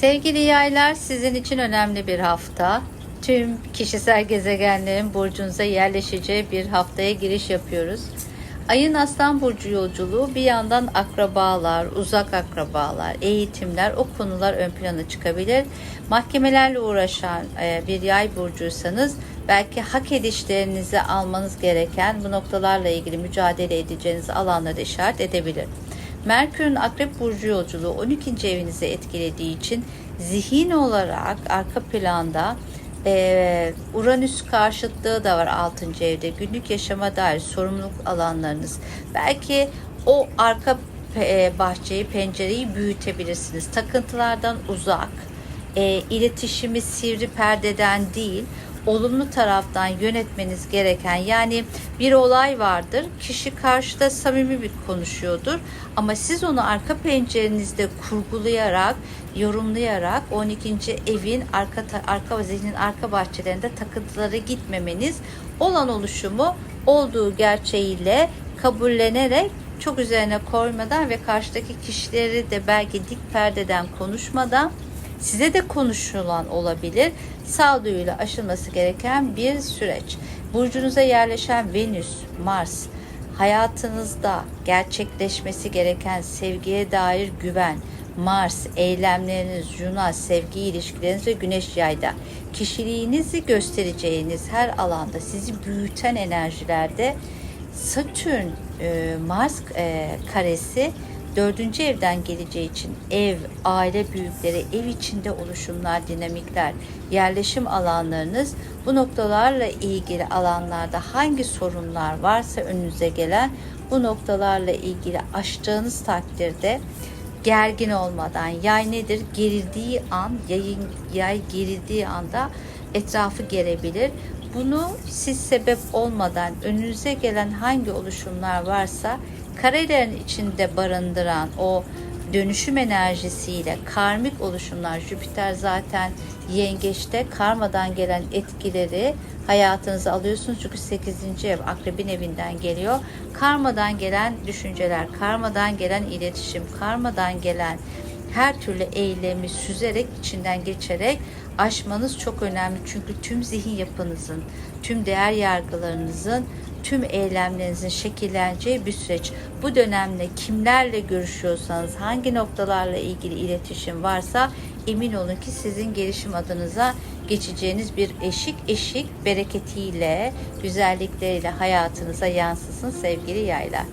Sevgili yaylar sizin için önemli bir hafta. Tüm kişisel gezegenlerin burcunuza yerleşeceği bir haftaya giriş yapıyoruz. Ayın Aslan Burcu yolculuğu bir yandan akrabalar, uzak akrabalar, eğitimler o konular ön plana çıkabilir. Mahkemelerle uğraşan e, bir yay burcuysanız belki hak edişlerinizi almanız gereken bu noktalarla ilgili mücadele edeceğiniz alanları işaret edebilir. Merkür'ün Akrep Burcu yolculuğu 12. evinizi etkilediği için zihin olarak arka planda e, Uranüs karşıtlığı da var 6. evde. Günlük yaşama dair sorumluluk alanlarınız. Belki o arka e, bahçeyi, pencereyi büyütebilirsiniz. Takıntılardan uzak, e, iletişimi sivri perdeden değil, olumlu taraftan yönetmeniz gereken yani bir olay vardır. Kişi karşıda samimi bir konuşuyordur ama siz onu arka pencerenizde kurgulayarak, yorumlayarak 12. evin arka arka zihnin arka bahçelerinde takıntılara gitmemeniz olan oluşumu olduğu gerçeğiyle kabullenerek çok üzerine koymadan ve karşıdaki kişileri de belki dik perdeden konuşmadan size de konuşulan olabilir. Sağduyuyla aşılması gereken bir süreç. Burcunuza yerleşen Venüs, Mars, hayatınızda gerçekleşmesi gereken sevgiye dair güven, Mars, eylemleriniz, Junas, sevgi ilişkileriniz ve Güneş yayda kişiliğinizi göstereceğiniz her alanda sizi büyüten enerjilerde Satürn, e, Mars e, karesi dördüncü evden geleceği için ev, aile büyükleri, ev içinde oluşumlar, dinamikler, yerleşim alanlarınız bu noktalarla ilgili alanlarda hangi sorunlar varsa önünüze gelen bu noktalarla ilgili aştığınız takdirde gergin olmadan yay nedir? Gerildiği an, yayın, yay gerildiği anda etrafı gerebilir. Bunu siz sebep olmadan önünüze gelen hangi oluşumlar varsa karelerin içinde barındıran o dönüşüm enerjisiyle karmik oluşumlar Jüpiter zaten yengeçte karmadan gelen etkileri hayatınıza alıyorsunuz çünkü 8. ev akrebin evinden geliyor. Karmadan gelen düşünceler, karmadan gelen iletişim, karmadan gelen her türlü eylemi süzerek içinden geçerek aşmanız çok önemli. Çünkü tüm zihin yapınızın, tüm değer yargılarınızın, tüm eylemlerinizin şekilleneceği bir süreç. Bu dönemde kimlerle görüşüyorsanız, hangi noktalarla ilgili iletişim varsa emin olun ki sizin gelişim adınıza geçeceğiniz bir eşik eşik bereketiyle, güzellikleriyle hayatınıza yansısın sevgili yaylar.